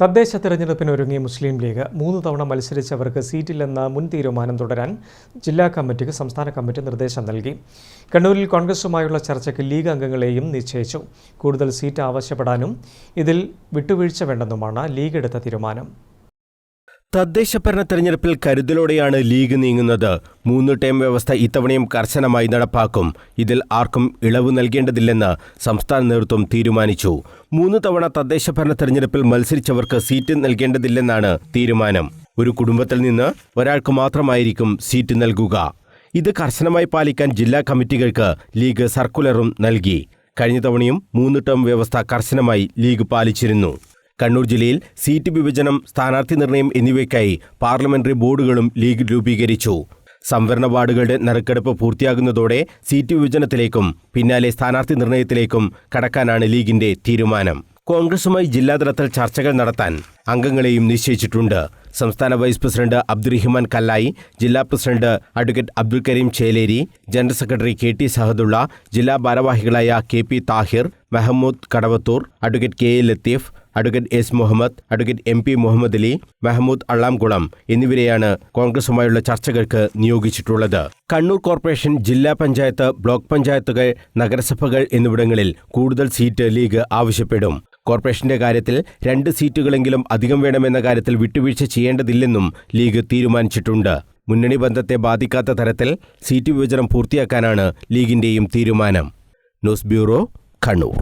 തദ്ദേശ തെരഞ്ഞെടുപ്പിനൊരുങ്ങി മുസ്ലിം ലീഗ് മൂന്ന് തവണ മത്സരിച്ചവർക്ക് സീറ്റില്ലെന്ന മുൻ തീരുമാനം തുടരാൻ ജില്ലാ കമ്മിറ്റിക്ക് സംസ്ഥാന കമ്മിറ്റി നിർദ്ദേശം നൽകി. കണ്ണൂരിൽ കോൺഗ്രസുമായുള്ള ചർച്ചയ്ക്ക് ലീഗ് അംഗങ്ങളെയും നിശ്ചയിച്ചു. കൂടുതൽ സീറ്റ് ആവശ്യപ്പെടാനും ഇതിൽ വിട്ടുവീഴ്ച വേണ്ടെന്നുമാണ് ലീഗ് എടുത്ത തീരുമാനം. തദ്ദേശ ഭരണ തെരഞ്ഞെടുപ്പിൽ കരുതലോടെയാണ് ലീഗ് നീങ്ങുന്നത്. മൂന്ന് ടേം വ്യവസ്ഥ ഇത്തവണയും കർശനമായി നടപ്പാക്കും. ഇതിൽ ആർക്കും ഇളവ് നൽകേണ്ടതില്ലെന്ന് സംസ്ഥാന നേതൃത്വം തീരുമാനിച്ചു. മൂന്ന് തവണ തദ്ദേശ ഭരണ തെരഞ്ഞെടുപ്പിൽ മത്സരിച്ചവർക്ക് സീറ്റ് നൽകേണ്ടതില്ലെന്നാണ് തീരുമാനം. ഒരു കുടുംബത്തിൽ നിന്ന് ഒരാൾക്ക് മാത്രമായിരിക്കും സീറ്റ് നൽകുക. ഇത് കർശനമായി പാലിക്കാൻ ജില്ലാ കമ്മിറ്റികൾക്ക് ലീഗ് സർക്കുലറും നൽകി. കഴിഞ്ഞ തവണയും മൂന്ന് ടേം വ്യവസ്ഥ കർശനമായി ലീഗ് പാലിച്ചിരുന്നു. കണ്ണൂർ ജില്ലയിൽ സീറ്റ് വിഭജനം സ്ഥാനാർത്ഥി നിർണയം എന്നിവയ്ക്കായി പാർലമെന്ററി ബോർഡുകളും ലീഗ് രൂപീകരിച്ചു. സംവരണ വാർഡുകളുടെ നറുക്കെടുപ്പ് പൂർത്തിയാകുന്നതോടെ സീറ്റ് വിഭജനത്തിലേക്കും പിന്നാലെ സ്ഥാനാർത്ഥി നിർണയത്തിലേക്കും കടക്കാനാണ് ലീഗിന്റെ തീരുമാനം. കോൺഗ്രസുമായി ജില്ലാതലത്തിൽ ചർച്ചകൾ നടത്താൻ അംഗങ്ങളെയും നിശ്ചയിച്ചിട്ടുണ്ട്. സംസ്ഥാന വൈസ് പ്രസിഡന്റ് അബ്ദുറഹിമാൻ കല്ലായി ജില്ലാ president advocate Abdul Kareem Cheleri general secretary K T Sahadulla ജില്ലാ ഭാരവാഹികളായ K P Thahir Mehmood Kadavathur advocate K A Latheef advocate S Muhammad advocate M P Muhammad Ali Mehmood Allamkulam എന്നിവരെയാണ് കോൺഗ്രസുമായുള്ള ചർച്ചകൾക്ക് നിയോഗിച്ചിട്ടുള്ളത്. Kannur corporation ജില്ലാ panchayat block പഞ്ചായത്തുകൾ നഗരസഭകൾ എന്നിവിടങ്ങളിൽ കൂടുതൽ seat league ആവശ്യപ്പെടും. കോർപ്പറേഷന്റെ കാര്യത്തിൽ രണ്ട് സീറ്റുകളെങ്കിലും അധികം വേണമെന്ന കാര്യത്തിൽ വിട്ടുവീഴ്ച ചെയ്യേണ്ടതില്ലെന്നും ലീഗ് തീരുമാനിച്ചിട്ടുണ്ട്. മുന്നണി ബന്ധത്തെ ബാധിക്കാത്ത തരത്തിൽ സീറ്റ് വിഭജനം പൂർത്തിയാക്കാനാണ് ലീഗിന്റെയും തീരുമാനം. News bureau Kannur.